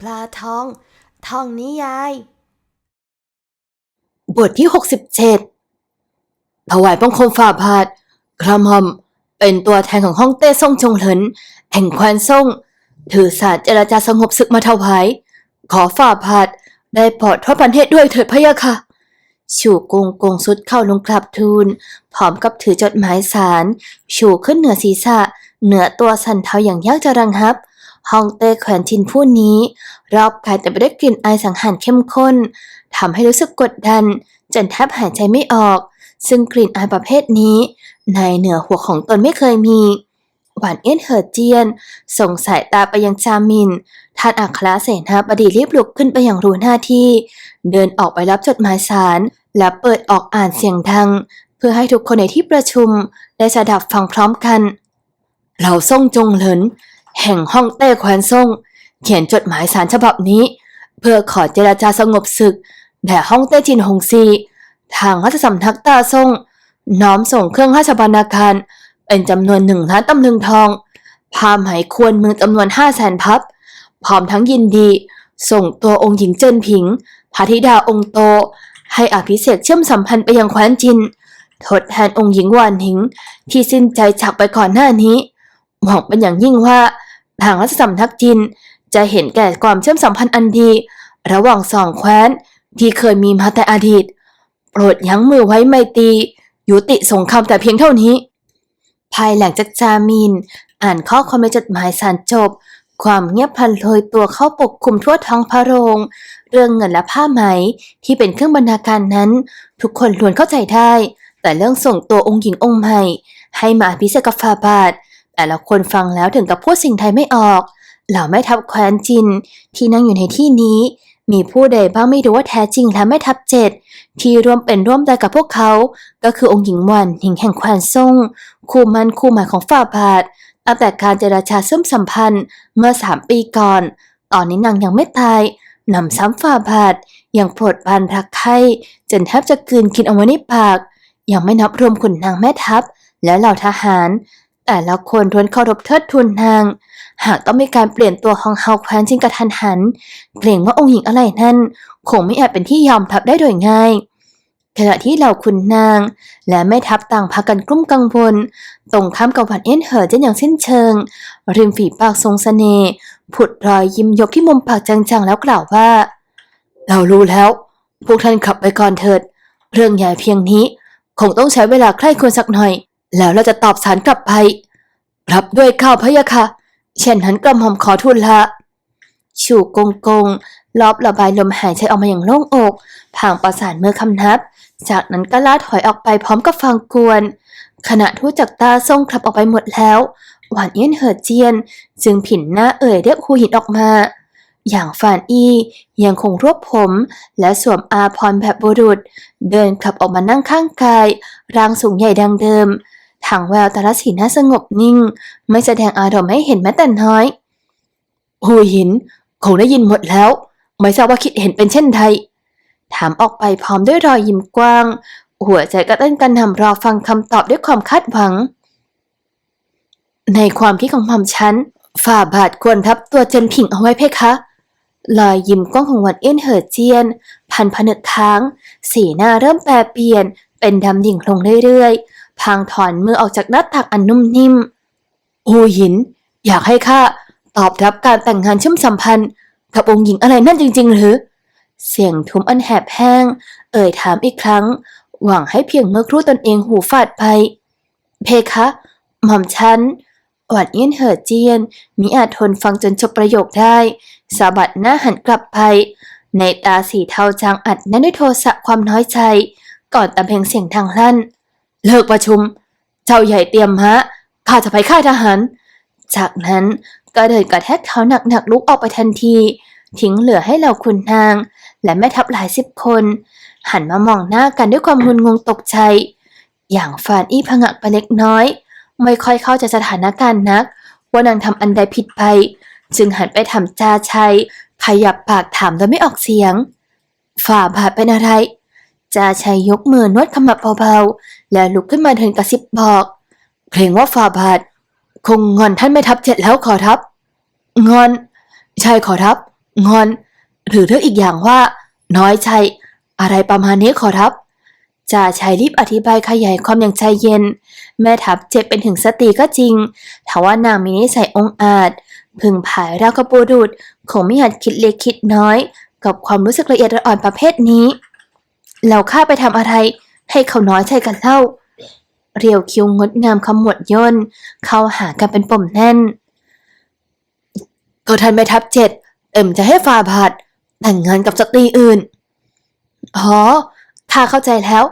ปลาทอง ทองนิยาย บทที่ 67 ถวายบังคมฝ่าบาทครามหอม เป็นตัวแทนของฮ่องเต้ซ่งจงเหิน แห่งแคว้นซ่ง ถือศาสารเจรจาสงบศึกมาถวาย ขอฝ่าบาทได้โปลอดทอดประเทศด้วยเถิดพะยะค่ะ ชูกงกงสุดเข้าลงกราบทูลพร้อมกับถือจดหมายสาร ชูขึ้นเหนือศีรษะ เหนือตัวสันเทาอย่างยากจะระงับฮองเต้แขวนชินผู้นี้ รอบกายแต่ไปด้วยกลิ่นอายสังหารเข้มข้นทำให้รู้สึกกดดัน จนแทบหายใจไม่ออก ซึ่งกลิ่นอายประเภทนี้ ในเหนือหัวของตนไม่เคยมี หวานเอี้ยนเหอเจียน ส่งสายตาไปยังจามินท่านอัครเสนาบดีรีบลุกขึ้นไปอย่างรู้หน้าที่ เดินออกไปรับจดหมายสารและเปิดออกอ่านเสียงดัง เพื่อให้ทุกคนในที่ประชุมได้สดับฟังพร้อมกันเราซ่งจงเหลิน แห่งห้องเต้แควนซ่ง เขียนจดหมายสารฉบับนี้ เพื่อขอเจราจาสงบศึกแด่ฮ่องเต้จินหงซี ทางราชสำนักตาซ่ง น้อมส่งเครื่องราชบรรณาการ เป็นจำนวนหนึ่งล้านตำลึงทองพาไหมควรเมืองจำนวนห้าแสนพับ พร้อมทั้งยินดี ส่งตัวองค์หญิงเจินผิง พระธิดาองค์โต ให้อภิเษกเชื่อมสัมพันธ์ไปยังแคว้นจิน ทดแทนองค์หญิงหวานหิง ที่สิ้นใจจากไปก่อนหน้านี้หวังเป็นอย่างยิ่งว่าทางรัชสำนักจิน จะเห็นแก่ความเชื่อมสัมพันธ์อันดี ระหว่างสองแคว้นที่เคยมีมาแต่อดีต โปรดยั้งมือไว้ไม่ตี ยุติสงครามแต่เพียงเท่านี้ ภายหลังจากจามินอ่านข้อความในจดหมายสารจบ ความเงียบพันโรยตัวเข้าปกคลุมทั่วท้องพระโรง รื่องเงินและผ้าไหมที่เป็นเครื่องบรรณาการนั้น ทุกคนล้วนเข้าใจได้ แต่เรื่องส่งตัวองค์หญิงองค์ใหม่ ให้มาพิเศษกับฟาบาทแต่ละคนฟังแล้วถึงกับพูดสิ่งไทยไม่ออก เหล่าแม่ทัพแคว้นจิน ที่นั่งอยู่ในที่นี้ มีผู้ใดบ้างไม่รู้ว่าแท้จริงและแม่ทัพเจ็ดที่ร่วมเป็นร่วมใจกับพวกเขา ก็คือองค์หญิงวันหญิงแห่งแคว้นซ่งคู่มันคู่หมายของฝ่าบาทตั้งแต่การเจราจาเชื่อมสัมพันธ์เมื่อสามปีก่อน ตอนนี้นางยังไม่ตาย นำซ้ำฝ่าบาทยังโปรดปรานรักใคร่จนแทบจะกลืนกินเอาไว้ในปาก ยังไม่นับรวมขุนนางแม่ทัพ และเหล่าทหาร แต่ละคนทวนเคารพเทิดทูนนาง หากต้องมีการเปลี่ยนตัวของเฮาแคว้นจินกระทันหันเกรงว่าองค์หญิงอะไรนั่น คงไม่อาจเป็นที่ยอมทับได้โดยง่ายขณะที่เหล่าขุนนาง และแม่ทัพต่างพากันกลุ้มกังวลตรงข้ามกับหวันเอ็นเหอเจนอย่างสิ้นเชิง ริมฝีปากทรงสเสน่ห์ ผุดรอยยิ้มยกที่มุมปากจังๆแล้วกล่าวว่า เรารู้แล้ว พวกท่านขับไปก่อนเถิด เรื่องใหญ่เพียงนี้ คงต้องใช้เวลาใคร่ควรสักหน่อย แล้วเราจะตอบสารกลับไปรับด้วยข้าวพะยะค่ะเช่นนั้นกระหม่อมขอทูลละชูกงกงลอบระบายลมหายใจออกมาอย่างโล่งอกผางประสานมือคำนับ จากนั้นก็ลาถอยออกไปพร้อมกับฟังกวน ขณะทูตจากตาส่งขับออกไปหมดแล้ว หวานเอี้ยนเหอเจียน จึงผินหน้าเอ่ยเรียกฮูหินออกมา อย่างฟานอี้ยังคงรวบผม และสวมอาพรแบบบุรุษ เดินขับออกมานั่งข้างกาย ร่างสูงใหญ่ดังเดิมทางแววตาลสีหน้าสงบนิ่ง ไม่แสดงอารมณ์ให้เห็นแม้แต่น้อยฮูหินคงได้ยินหมดแล้ว ไม่ทราบว่าคิดเห็นเป็นเช่นใดถามออกไปพร้อมด้วยรอยยิ้มกว้าง หัวใจก็เต้นกันหำรอฟังคำตอบด้วยความคาดหวัง ในความคิดของหม่อมฉันฝ่าบาทควรทับตัวเจนผิงเอาไว้เพคะรอยยิ้มกว้างของหวันเอี้ยนเหอเจียน พันผนึกค้าง สีหน้าเริ่มแปรเปลี่ยน เป็นดำดิ่งลงเรื่อยๆ พางถอนมือออกจากหน้าตักอันนุ่มนิ่มหูหิน อยากให้ข้าตอบรับการแต่งงานเชื่อมสัมพันธ์กับองค์หญิงอะไรนั่นจริง ๆ หรือ เสียงทุ้มอันแหบแห้ง เอ่ยถามอีกครั้ง หวังให้เพียงเมื่อครู่ตนเองหูฟาดไป เพคะ หม่อมฉัน หวานเอี้ยนเหอเจียนมิอาจทนฟังจนจบประโยคได้สะบัดหน้าหันกลับไป ในตาสีเทาจางอัดแน่นด้วยโทสะความน้อยใจ ก่อนตะเพลงเสียงทางลั่น เลิกประชุม เจ้าใหญ่เตรียมฮะข้าจะไปค่ายทหาร จากนั้นก็เดินกระแทกเท้าหนักๆลุกออกไปทันที ทิ้งเหลือให้เหล่าขุนนาง และแม่ทัพหลายสิบคน หันมามองหน้ากันด้วยความงุนงงตกใจ อย่างฟานอี้ผงะไปเล็กน้อย ไม่ค่อยเข้าใจสถานการณ์นัก ว่านางทำอันใดผิดไป จึงหันไปถามจาชัยขยับปากถามโดยไม่ออกเสียง ฝ่าบาทเป็นอะไร จาชัยยกมือนวดขมับเบาๆ แล้วลุกขึ้นมาเดินกระซิบบอกเกรงว่าฝ่าบาท คงงอนท่านไม่ทับเจ็ดแล้วขอรับ งอนใช่ขอรับ งอน หรือเรื่องอีกอย่างว่า น้อยใจอะไรประมาณนี้ขอรับ จ่าชัยรีบอธิบายขยายความอย่างใจเย็น แม่ทัพเจ็บเป็นถึงสตรีก็จริงทว่านางมีนิสัยองอาจ พึงผายราวกระปูดุดคงไม่หัดคิดเล็กคิดน้อย กับความรู้สึกละเอียดละอ่อนประเภทนี้แล้วข้าไปทำอะไร ให้เขาน้อยใจกันเล่า เรียวคิ้วงดงามขมวดย่น เข้าหากันเป็นปมแน่น ก็ท่านแม่ทัพเจ็ดเอ็มจะให้ฟาบาทแต่งงานกับสตรีอื่น อ๋อ ข้าเข้าใจแล้ว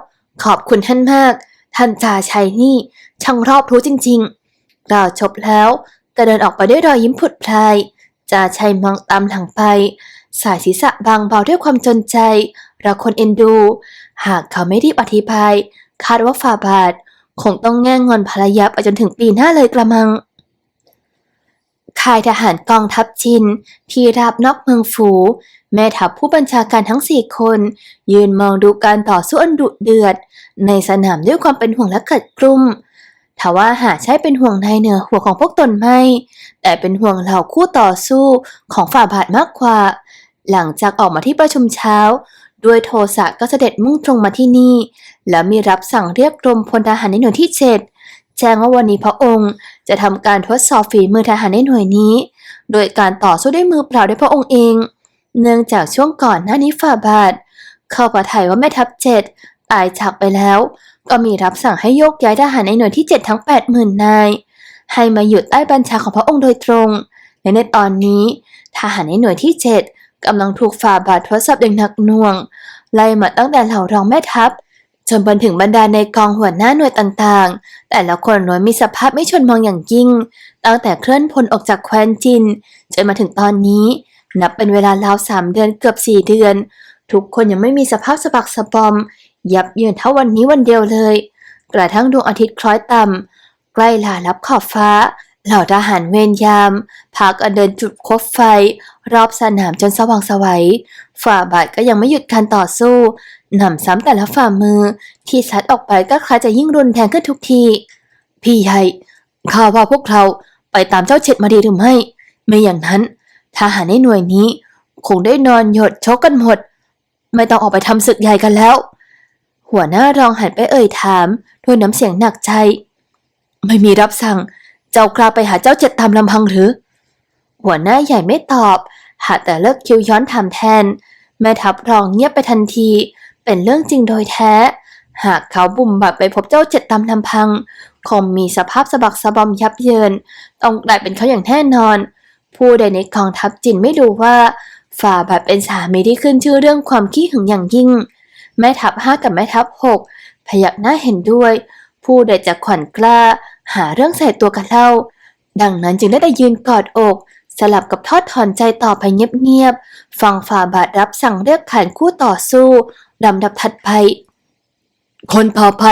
ขอบคุณท่านมาก ท่านจ่าชัยนี่ ช่างรอบรู้จริงๆกล่าวจบแล้วก็เดินออกไปด้วยรอยยิ้มผุดพลายจ่าชัยมองตามหลังไป สายศีรษะบางเบาด้วยความจนใจเราคนเอ็นดู หากเขาไม่รีบอธิบาย คาดว่าฝ่าบาท คงต้องแง่งอนภรรยาไปจนถึงปีหน้าเลยกระมัง ค่ายทหารกองทัพจิน ที่ราบนอกเมืองฝู แม่ทัพผู้บัญชาการทั้งสี่คน ยืนมองดูการต่อสู้อันดุเดือด ในสนามด้วยความเป็นห่วงและเกิดกลุ้มทว่าหาใช่เป็นห่วงนายเหนือหัวของพวกตนไม่ แต่เป็นห่วงเหล่าคู่ต่อสู้ของฝ่าบาทมากกว่า หลังจากออกมาที่ประชุมเช้า ด้วยโทสะก็เสด็จมุ่งตรงมาที่นี่ แล้วมีรับสั่งเรียกกรมพลทหารในหน่วยที่เจ็ด แจ้งว่าวันนี้พระองค์จะทำการทดสอบฝีมือทหารในหน่วยนี้ โดยการต่อสู้ด้วยมือเปล่าด้วยพระองค์เอง เนื่องจากช่วงก่อนหน้านี้ฝ่าบาท เข้าประทัยว่าแม่ทัพเจ็ดตายจากไปแล้ว ก็มีรับสั่งให้โยกย้ายทหารในหน่วยที่เจ็ดทั้งแปดหมื่นนาย ให้มาอยู่ใต้บัญชาของพระองค์โดยตรง และในตอนนี้ทหารในหน่วยที่เจ็ดกำลังถูกฝ่าบาททดสอบอย่างหนักหน่วง ไล่มาตั้งแต่เหล่ารองแม่ทัพ จนไปถึงบรรดาในกองหัวหน้าหน่วยต่างๆ แต่ละคนล้วนมีสภาพไม่ชวนมองอย่างยิ่ง ตั้งแต่เคลื่อนพลออกจากแคว้นจิน จนมาถึงตอนนี้ นับเป็นเวลาราวสามเดือนเกือบสี่เดือน ทุกคนยังไม่มีสภาพสะบักสะบอม ยับเยินเท่าวันนี้วันเดียวเลย กระทั่งดวงอาทิตย์คล้อยต่ำใกล้ลาลับขอบฟ้า เหล่าทหารเวรยาม พากันเดินจุดคบไฟ รอบสนามจนสว่างสวัยฝ่าบาทก็ยังไม่หยุดการต่อสู้ หนำซ้ำแต่ละฝ่ามือ ที่ซัดออกไปก็คล้ายจะยิ่งรุนแรงขึ้นทุกที พี่ใหญ่ข้าว่าพวกเราไปตามเจ้าเฉดมาดีหรือไม่ ไม่อย่างนั้นทหารในหน่วยนี้ คงได้นอนหยดชกกันหมด ไม่ต้องออกไปทำศึกใหญ่กันแล้ว หัวหน้ารองหันไปเอ่ยถามด้วยน้ำเสียงหนักใจ ไม่มีรับสั่ง เจ้ากล้าไปหาเจ้าเจ็ดตามลำพังหรือ หัวหน้าใหญ่ไม่ตอบ หาแต่เลิกคิวย้อนถามแทน แม่ทัพรองเงียบไปทันที เป็นเรื่องจริงโดยแท้ หากเขาบุ่มบัดไปพบเจ้าเจ็ดตามลำพัง คงมีสภาพสะบักสะบอมยับเยิน ต้องกลายเป็นเขาอย่างแน่นอน ผู้ใดในกองทัพจินไม่รู้ว่าฝ่าบาทเป็นสามีที่ขึ้นชื่อเรื่องความขี้หึงอย่างยิ่ง แม่ทัพห้ากับแม่ทัพหกพยักหน้าเห็นด้วย ผู้ใดจะขวัญกล้า หาเรื่องใส่ตัวกันเล่า ดังนั้นจึงได้แต่ยืนกอดอก สลับกับทอดถอนใจต่อไปเงียบๆ ฟังฝ่าบาทรับสั่งเรียกขานคู่ต่อสู้ ลำดับถัดไป คนต่อไป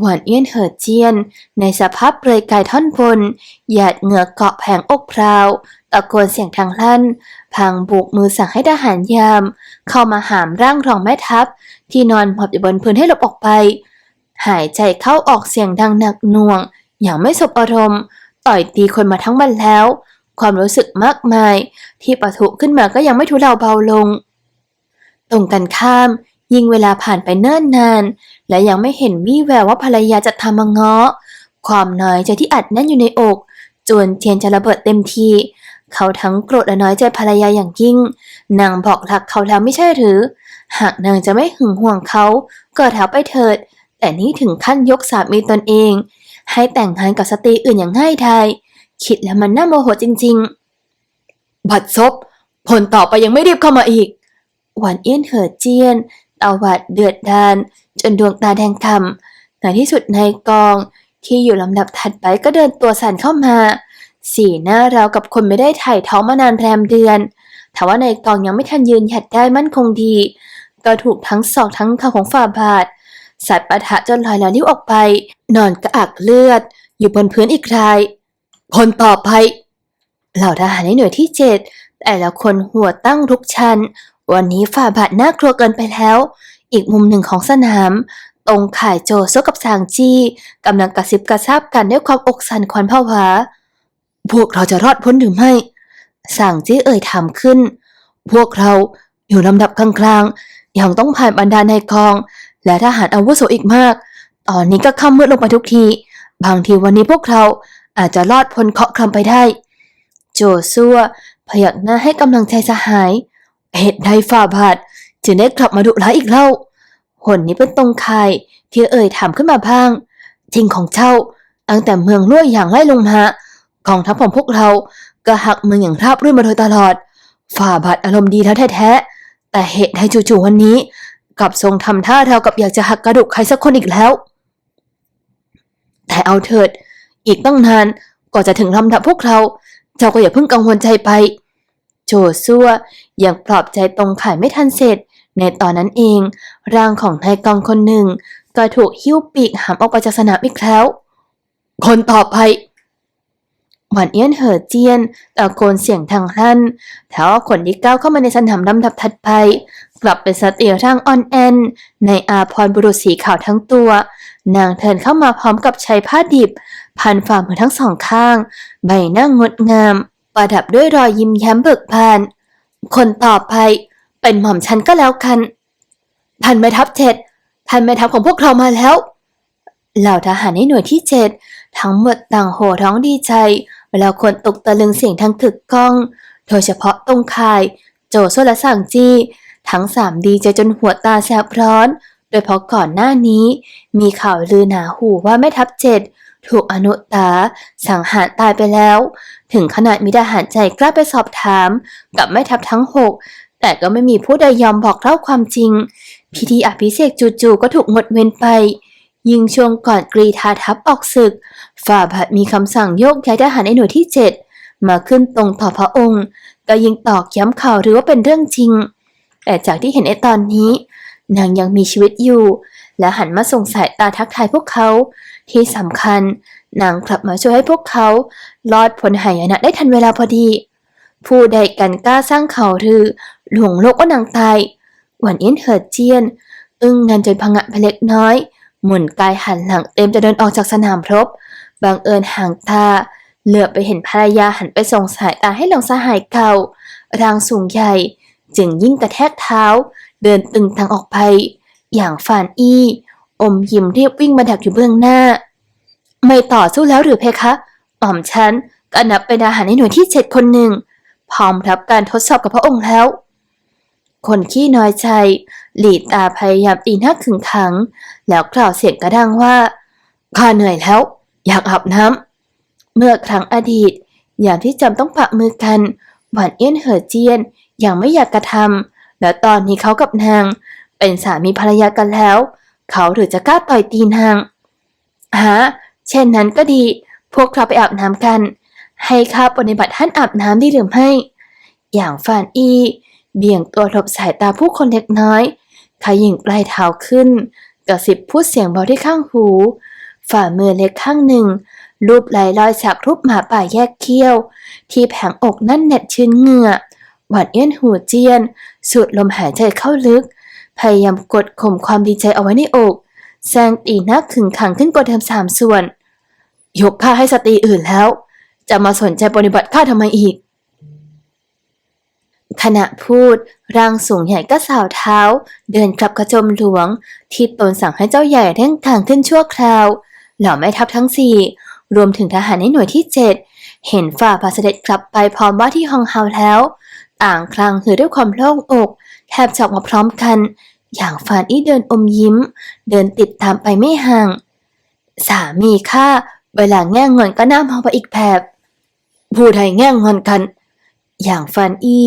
หวานเอี้ยนเหอเจียน ในสภาพเปลือยกายท่อนบน หยาดเหงื่อเกาะแผงอกพราวตะโกนเสียงทางลั่น พังบุกมือสั่งให้ทหารยาม เข้ามาหามร่างรองแม่ทัพ ที่นอนหมอบอยู่บนพื้นให้หลบออกไป หายใจเข้าออกเสียงดังหนักหน่วง อย่างไม่สบอารมณ์ ต่อยตีคนมาทั้งวันแล้ว ความรู้สึกมากมาย ที่ปะทุขึ้นมาก็ยังไม่ทุเลาเบาลง ตรงกันข้าม ยิ่งเวลาผ่านไปเนิ่นนาน และยังไม่เห็นวี่แววว่าภรรยาจะทำมาง้อความน้อยใจที่อัดแน่นอยู่ในอก จวนเทียนจะระเบิดเต็มทีเขาทั้งโกรธและน้อยใจภรรยาอย่างยิ่ง นางบอกรักเขาแล้วไม่ใช่หรือ หากนางจะไม่หึงห่วงเขาก็เท้าไปเถิด แต่นี่ถึงขั้นยกสามีตนเอง ให้แต่งงานกับสตรีอื่นอย่างง่ายดายคิดแล้วมันน่าโมโหจริง ๆ บัดซบผลต่อไปยังไม่รีบเข้ามาอีก หวานเอี้ยนเหอเจียนตาหวัดเดือดดาน จนดวงตาแดงคำในที่สุดนายกอง ที่อยู่ลำดับถัดไปก็เดินตัวสั่นเข้ามา สีหน้าเรากับคนไม่ได้ถ่ายท้องมานานแรมเดือนแต่ว่านายกองยังไม่ทันยืนหยัดได้มั่นคงดี ก็ถูกทั้งศอกทั้งเข่าของฝ่าบาทสัตว์ปะทะจนลอยแล้วลิ้วออกไป นอนกระอักเลือด อยู่บนพื้นอีกรายคนต่อไป เหล่าทหารในหน่วยที่เจ็ดแต่ละคนหัวตั้งทุกชั้น วันนี้ฝ่าบาทน่ากลัวเกินไปแล้ว อีกมุมหนึ่งของสนาม ตรงข่ายโจโซกับซางจี้กำลังกระซิบกระซาบกันด้วยความอกสั่นขวัญผวา พวกเราจะรอดพ้นหรือไม่ซางจี้เอ่ยถามขึ้น พวกเราอยู่ลำดับกลางๆยังต้องผ่านบรรดาในกอง และทหารอาวุโสอีกมาก ตอนนี้ก็ค่ำมืดลงไปทุกที บางทีวันนี้พวกเราอาจจะรอดพ้นเคาะครำไปได้ โจซัวพยักหน้าให้กำลังใจสหาย เหตุใดฝ่าบาทจึงได้กลับมาดุร้ายอีกเล่าหนนี้เป็นตรงคายที่เอ่ยถามขึ้นมาบ้างจริงของเจ้าตั้งแต่เมืองล่วอย่างไล่ลงมากองทัพของพวกเราก็หักเมืองอย่างราบรื่นมาโดยตลอด ฝ่าบาทอารมณ์ดีแล้วแท้ๆแต่เหตุใดจู่ๆวันนี้กลับทรงทำท่าเราวกับอยากจะหักกระดูกใครสักคนอีกแล้ว แต่เอาเถิด อีกตั้งนานก่อนจะถึงลำดับพวกเรา เจ้าก็อย่าเพิ่งกังวลใจไป โจซัวยังปลอบใจตรงข่ายไม่ทันเสร็จ ในตอนนั้นเอง ร่างของนายกองคนหนึ่ง ก็ถูกหิ้วปีกหามออกไปจากสนามอีกแล้ว คนต่อไปหวานเอี้ยนเหอเจียนตะโกนเสียงทางลั่นแถวคนที่ก้าวเข้ามาในสนามลำดับถัดไป กลับเป็นสตรีร่างอ่อนแอน ในอาพรบุรุษสีขาวทั้งตัว นางเทินเข้ามาพร้อมกับชายผ้าดิบ พันฝ่ามือทั้งสองข้าง ใบหน้างดงาม ประดับด้วยรอยยิ้มแย้มเบิกบาน คนต่อไปเป็นหม่อมฉันก็แล้วกันพันแม่ทัพเจ็ดพันแม่ทัพของพวกเรามาแล้ว เหล่าทหารในหน่วยที่เจ็ดทั้งหมดต่างโห่ร้องดีใจ เวลาคนตกตะลึงเสียงทั้งกึกก้อง โดยเฉพาะตรงคาย โจโซและสั่งจี้ ทั้งสามดีใจจนหัวตาแสบร้อน โดยเพราะก่อนหน้านี้ มีข่าวลือหนาหูว่าแม่ทัพเจ็ด ถูกอนุตาสังหารตายไปแล้ว ถึงขนาดมีทหารใจกล้าไปสอบถามกับแม่ทัพทั้งหกแต่ก็ไม่มีผู้ใดยอมบอกเล่าความจริง พิธีอภิเษกจู่ๆก็ถูกงดเว้นไป ยิงช่วงก่อนกรีธาทัพออกศึก ฝ่าบาทมีคำสั่งโยกย้ายทหารในหน่วยที่เจ็ดมาขึ้นตรงต่อพระองค์ ก็ยิงตอกย้ำข่าวหรือว่าเป็นเรื่องจริง แต่จากที่เห็นในตอนนี้ นางยังมีชีวิตอยู่ และหันมาส่งสายตาทักทายพวกเขา ที่สำคัญนางกลับมาช่วยให้พวกเขารอดพ้นหายนะได้ทันเวลาพอดี ผู้ใดกันกล้าสร้างข่าวหรือหลวงโลกว่านางตายหวันเอี้ยนเหิดเจียน อึ้งงันจนพังะไปเล็กน้อย หมุนกายหันหลังเต็มจะเดินออกจากสนามรบบังเอิญห่างตาเหลือไปเห็นภรรยาหันไปส่งสายตาให้หลองสหายเก่าร่างสูงใหญ่ จึงยิ่งกระแทกเท้า เดินตึงทางออกไป อย่างฟานอี้ อมยิ้มเรียบวิ่งมาดักอยู่เบื้องหน้า ไม่ต่อสู้แล้วหรือเพคะหม่อมฉันก็นับเป็นอาหารในหน่วยที่เจ็ดคนหนึ่ง พร้อมรับการทดสอบกับพระองค์แล้ว คนขี้น้อยใจ หลีตาพยายามตีหน้าขึงขัง แล้วกล่าวเสียงกระดังว่าข้าเหนื่อยแล้ว อยากอาบน้ำเมื่อครั้งอดีต อย่างที่จำต้องปะมือกัน หวานเอี้ยนเหอเจียนยังไม่อยากกระทำแล้วตอนนี้เขากับนาง เป็นสามีภรรยากันแล้ว เขาหรือจะกล้าต่อยตีนางฮะเช่นนั้นก็ดี พวกเราไปอาบน้ำกัน ให้ข้าปฏิบัติท่านอาบน้ำได้หรือไม่ อย่างฟานอี เบี่ยงตัวหลบสายตาผู้คนเล็กน้อยขยิ่งปลายเท้าขึ้นกระสิบพูดเสียงเบาที่ข้างหู ฝ่ามือเล็กข้างหนึ่งรูปไหลลอยจากรูปหมาป่าแยกเขี้ยว ที่แผงอกนั่นเน็ตชื้นเหงื่อหวานเอี้ยนหูเจียน สูดลมหายใจเข้าลึก พยายามกดข่มความดีใจเอาไว้ในอกแซงตีหน้าขึงขังขึ้นกว่าเดิมสามส่วน ยกข้าให้สตรีอื่นแล้ว จะมาสนใจปฏิบัติข้าทำไมอีก ขณะพูดร่างสูงใหญ่ก็สาวเท้า เดินกลับกระโจมหลวง ที่ตนสั่งให้เจ้าใหญ่เร่งทางขึ้นชั่วคราว เหล่าแม่ทัพทั้งสี่รวมถึงทหารในหน่วยที่เจ็ดเห็นฝ่าบาเสด็จกลับไปพร้อมว่าที่ฮองเฮาแล้ว ต่างคลางหือด้วยความโล่งอก แทบจะออกมาพร้อมกัน อย่างฟานอี้เดินอมยิ้ม เดินติดตามไปไม่ห่าง สามีข้าเวลาแง่งอนก็น่ามองไปอีกแบบผู้ใดแง่งอนกัน อย่างฟานอี้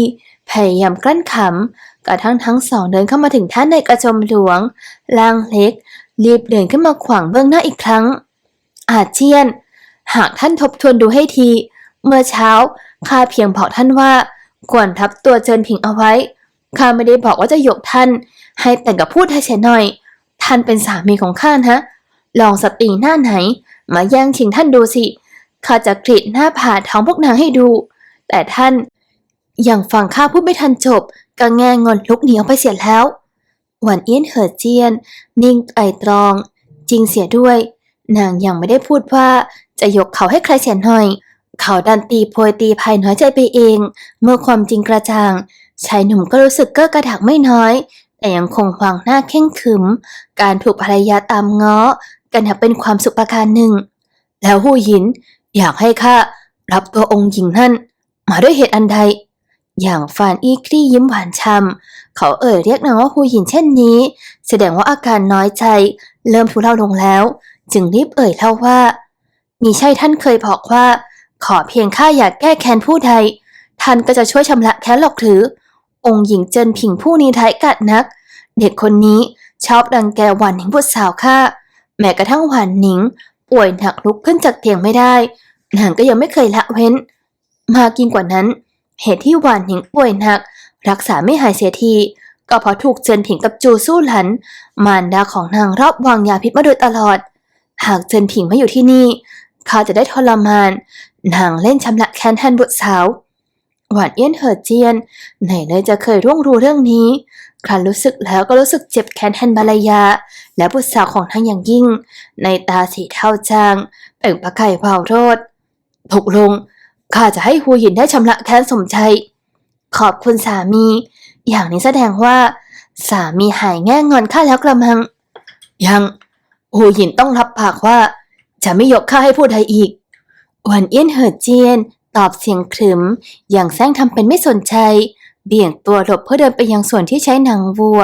พยายามกลั้นขำกระทั่งทั้งสองเดินเข้ามาถึงท่านในกระโจมหลวงล่างเล็ก รีบเดินขึ้นมาขวางเบื้องหน้าอีกครั้ง อาเจียน หากท่านทบทวนดูให้ที เมื่อเช้าข้าเพียงบอกท่านว่า ควรทับตัวเจินผิงเอาไว้ ข้าไม่ได้บอกว่าจะยกท่าน ให้แต่งกับพูดให้เฉยหน่อย ท่านเป็นสามีของข้านะ ลองสตรีหน้าไหน มาแย่งชิงท่านดูสิ ข้าจะกรีดหน้าผาท้องพวกนางให้ดู แต่ท่านยังฟังข้าพูดไม่ทันจบก็แง่งอนลุกหนีออกไปเสียแล้ว หวันเอี้ยนเหอเจียน นิ่งไตรตรอง จริงเสียด้วย นางยังไม่ได้พูดว่าจะยกเขาให้ใครเสียหน่อย เขาดันตีโพยตีภายน้อยใจไปเอง เมื่อความจริงกระจ่าง ชายหนุ่มก็รู้สึกเก้อกระดักไม่น้อย แต่ยังคงวางหน้าเข่งขึม การถูกภรรยาตามง้อ กันนับเป็นความสุขประการหนึ่ง แล้วหู้หยินอยากให้ข้ารับตัวองค์หญิงนั่น มาด้วยเหตุอันใด อย่างฟานอี้คลี่ยิ้มหวานช่ำเขาเอ่ยเรียกนางว่าหูหยินเช่นนี้ แสดงว่าอาการน้อยใจ เริ่มทุเลาลงแล้ว จึงรีบเอ่ยเล่าว่า มีใช่ท่านเคยบอกว่า ขอเพียงข้าอยากแก้แค้นผู้ใดท่านก็จะช่วยชำระแค้นหรอกหรือ องค์หญิงเจินผิงผู้นี้ท้ายกัดนัก เด็กคนนี้ชอบดังแกหวานหนิงบุตรสาวข้าแม้กระทั่งหวานหนิง ป่วยหนักลุกขึ้นจากเตียงไม่ได้นางก็ยังไม่เคยละเว้น มากยิ่งกว่านั้น เหตุที่หวานหนิงป่วยหนัก รักษาไม่หายเสียทีก็เพราะถูกเจินผิงกับจูสู้หลัน มารดาของนางรอบวางยาพิษมาโดยตลอด หากเจินผิงไม่อยู่ที่นี่ข้าจะได้ทรมาน นางเล่นชำระแค้นแทนบุตรสาว หวานเอี้ยนเหอเจียนไหนเลยจะเคยร่วงรู้เรื่องนี้ ครั้นรู้สึกแล้วก็รู้สึกเจ็บแค้นแทนบารยา และบุตรสาวของท่านอย่างยิ่ง ในตาสีเทาจางเปล่งประกายวาวโรดตกลง ข้าจะให้หูหยินได้ชำระแค้นสมใจ ขอบคุณสามี อย่างนี้แสดงว่า สามีหายแง่งอนข้าแล้วกระมัง ยังหูหยินต้องรับปากว่า จะไม่ยกข้าให้ผู้ใดอีกหวันเอี้ยนเหอเจียน ตอบเสียงขรึม อย่างแซงทำเป็นไม่สนใจ เบี่ยงตัวหลบเพื่อเดินไปยังส่วนที่ใช้หนังวัว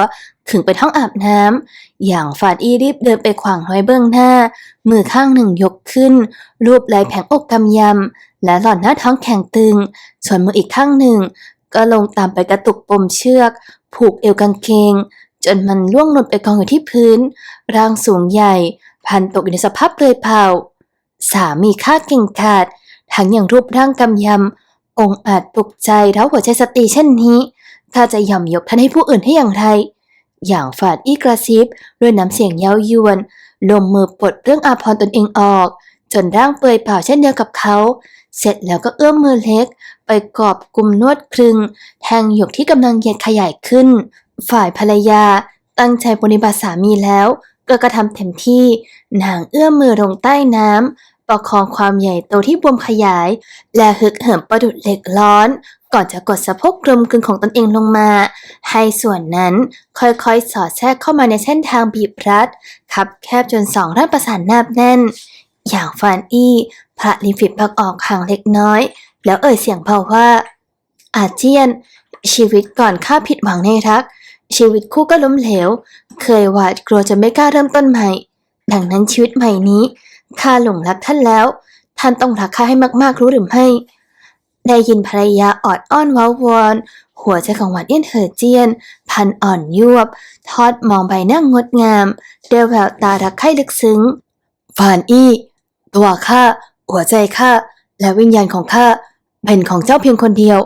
ขึงเป็นห้องอาบน้ำ อย่างฟาดอีรีบเดินไปขวางไว้เบื้องหน้า มือข้างหนึ่งยกขึ้น รูปไหลแผงอกกำยำ และหล่อนหน้าท้องแข็งตึง ส่วนมืออีกข้างหนึ่ง ก็ลงตามไปกระตุกปมเชือก ผูกเอวกางเกง จนมันล่วงหล่นไปกองอยู่ที่พื้น ร่างสูงใหญ่ พันตกอยู่ในสภาพเปลือยเผาสามีข้าเก่งกาจ ทั้งอย่างรูปร่างกำยำ องค์อาจปลุกใจเร้าหัวใจสตรีเช่นนี้ข้าจะย่ำยกท่านให้ผู้อื่นให้อย่างไร อย่างฝาดอีกระซิบด้วยน้ำเสียงเย้ายวน ลงมือปลดเรื่องอาภรณ์ตนเองออก จนร่างเปลือยเปล่าเช่นเดียวกับเขา เสร็จแล้วก็เอื้อมมือเล็ก ไปกอบกลุ่มนวดครึง แทงหยกที่กำลังเหยียดขยายขึ้น ฝ่ายภรรยา ตั้งใจปฏิบัติสามีแล้วก็กระทำเต็มที่ นางเอื้อมมือลงใต้น้ำ ประคองความใหญ่โตที่บวมขยาย และฮึกเหิมประดุดเหล็กร้อน ก่อนจะกดสะโพกกลมกลืนของตนเองลงมา ให้ส่วนนั้นค่อยๆ สอดแทรกเข้ามาในเส้นทางบีบรัด คับแคบจนสองร่างประสานแนบแน่น อย่างฟานอี้พระลิมฝีปากออกห่างเล็กน้อย แล้วเอ่ยเสียงเบาว่า อาเจียน ชีวิตก่อนข้าผิดหวังในรัก ชีวิตคู่ก็ล้มเหลว เคยหวาดกลัวจะไม่กล้าเริ่มต้นใหม่ ดังนั้นชีวิตใหม่นี้ ข้าหลงรักท่านแล้ว ท่านต้องรักข้าให้มากๆรู้หรือไม่ ได้ยินภรรยาออดอ้อนว้าวอน หัวใจของหวานเอี้ยนเหอเจียน พันอ่อนยวบ ทอดมองใบหน้างดงามเรียวแววตารักใคร่ลึกซึ้งฟานอี้ตัวข้าหัวใจข้าและวิญญาณของข้าเป็นของเจ้าเพียงคนเดียว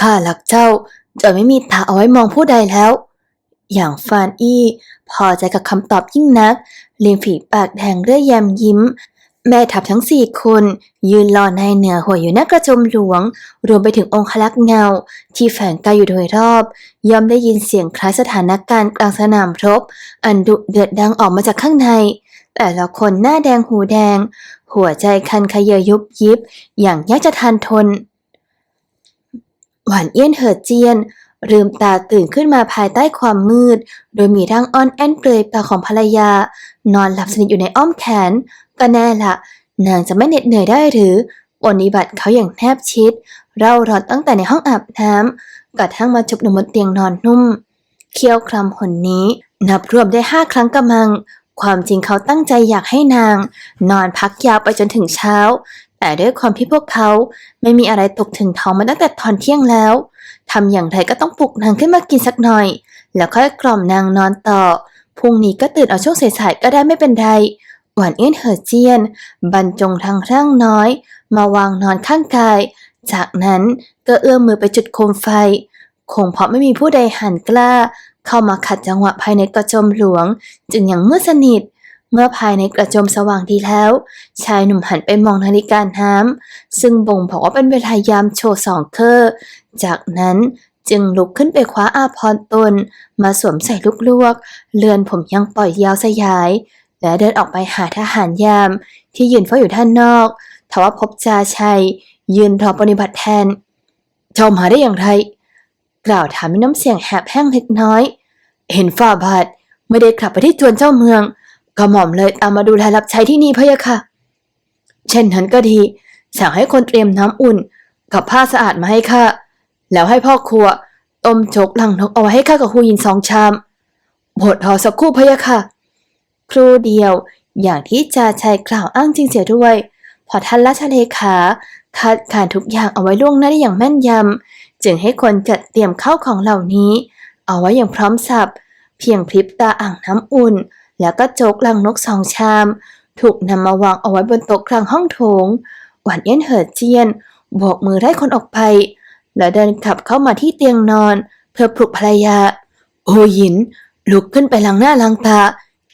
ข้ารักเจ้าจะไม่มีตาเอาไว้มองผู้ใดแล้ว อย่างฟานอี้พอใจกับคำตอบยิ่งนัก ริมฝีปากแดงเรื่อยแยมยิ้ม แม่ทัพทั้งสี่คน ยืนรอในเหนือหัวอยู่หน้ากระจมหลวง รวมไปถึงองคลักษ์เงา ที่แฝงกายอยู่โดยรอบ ย่อมได้ยินเสียงคล้ายสถานการณ์กลางสนามรบ อันดุเดือดดังออกมาจากข้างใน แต่ละคนหน้าแดงหูแดง หัวใจคันขยเยยุบยิบ อย่างยากจะทานทนหวานเอี้ยนเหอเจียน ลืมตาตื่นขึ้นมาภายใต้ความมืด โดยมีร่างอ้อนแอนเปลือยเปล่าของภรรยา นอนหลับสนิทอยู่ในอ้อมแขน ก็แน่ละนางจะไม่เหน็ดเหนื่อยได้หรือปฏิบัติเขาอย่างแนบชิด เร่าร้อนตั้งแต่ในห้องอาบน้ำกระทั่งมาจุบลงบนเตียงนอนนุ่ม เคี้ยวคลำหนนี้ นับรวมได้ห้าครั้งกำมัง ความจริงเขาตั้งใจอยากให้นาง นอนพักยาวไปจนถึงเช้า แต่ด้วยความที่พวกเขาไม่มีอะไรตกถึงท้องมาตั้งแต่ตอนเที่ยงแล้ว ทำอย่างไรก็ต้องปลุกนางขึ้นมากินสักหน่อย แล้วค่อยกล่อมนางนอนต่อ พรุ่งนี้ก็ตื่นเอาช่วงสายๆก็ได้ไม่เป็นไรหวานเอี้ยนเหอเจียน บรรจงทางร่างน้อย มาวางนอนข้างกาย จากนั้นก็เอื้อมมือไปจุดโคมไฟ คงเพราะไม่มีผู้ใดหันกล้า เข้ามาขัดจังหวะภายในกระโจมหลวง จึงยังมืดสนิท เมื่อภายในกระจมสว่างดีแล้ว ชายหนุ่มหันไปมองนาฬิกาน้ำซึ่งบ่งบอกว่าเป็นเวลายามโชว์สองเคอร์จากนั้นจึงลุกขึ้นไปคว้าอาพรตน มาสวมใส่ลูกลวก เลือนผมยังปล่อยยาวสยาย และเดินออกไปหาทหารยาม ที่ยืนเฝ้าอยู่ด้านนอกทว่าพบจาชัย ยืนรอปฏิบัติแทนเจ้ามาได้อย่างไรกล่าวถามด้วยน้ำเสียงแหบแห้งเล็กน้อย เห็นฝ่าบาทไม่ได้กลับไปที่จวนเจ้าเมือง ก็หม่อมเลยตามมาดูแลรับใช้ที่นี่พะยะค่ะ เช่นนั้นก็ดี สั่งให้คนเตรียมน้ำอุ่น กับผ้าสะอาดมาให้ข้า แล้วให้พ่อครัว ต้มโจกหลังนกเอาไว้ให้ข้ากับฮูยินสองชามบทรอสักคู่พะยะค่ะ ครูเดียวอย่างที่จาชัยกล่าวอ้างจริงเสียด้วย พอท่านราชเลขาคาดการทุกอย่างเอาไว้ล่วงหน้าได้อย่างแม่นยำ จึงให้คนจัดเตรียมข้าวของเหล่านี้ เอาไว้อย่างพร้อมสับ เพียงพริบตาอ่างน้ำอุ่น แล้วก็โจกลังนกสองชาม ถูกนำมาวางเอาไว้บนโต๊ะกลางห้องโถง หวานเย็นเหอเจียนโบกมือไล่คนออกไป แล้วเดินกลับเข้ามาที่เตียงนอน เพื่อปลุกภรรยา โอหยิน ลุกขึ้นไปล้างหน้าล้างตา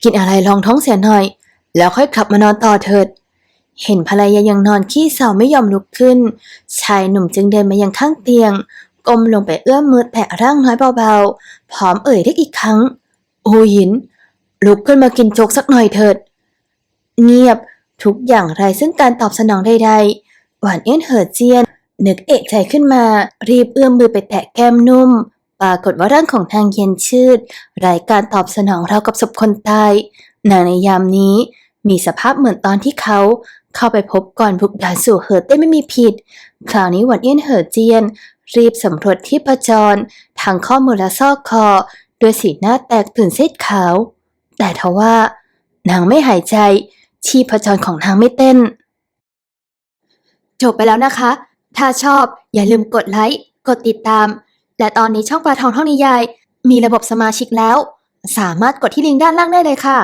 กินอะไรรองท้องเสียหน่อย แล้วค่อยกลับมานอนต่อเถิด เห็นภรรยายังนอนขี้เศร้าไม่ยอมลุกขึ้น ชายหนุ่มจึงเดินมายังข้างเตียงก้มลงไปเอื้อมมือแตะร่างน้อยเบาๆ พร้อมเอ่ยเรียกอีกครั้ง โอหยิน ลุกขึ้นมากินโจกสักหน่อยเถิด เงียบทุกอย่างไรซึ่งการตอบสนองใดๆ หวานเอี้ยนเหอเจียน นึกเอกใจขึ้นมา รีบเอื้อมมือไปแตะแก้มนุ่ม ปรากฏว่าร่างของทางเย็นชืดไร้การตอบสนองเรากับศพคนตายนางในยามนี้มีสภาพเหมือนตอนที่เขาเข้าไปพบก่อนบุกดานสู่เหอเต้ไม่มีผิด คราวนี้หวันเอี้ยนเหอเจียน รีบสำรวจที่ประจรทางข้อมือและซอกคอ ด้วยสีหน้าแตกตื่นเซีดขาว แต่ทว่านางไม่หายใจ ชีพจรของนางไม่เต้น จบไปแล้วนะคะ ถ้าชอบอย่าลืมกดไลค์ กดติดตาม และตอนนี้ช่องปลาทองท่องนิยาย มีระบบสมาชิกแล้ว สามารถกดที่ลิงก์ด้านล่างได้เลยค่ะ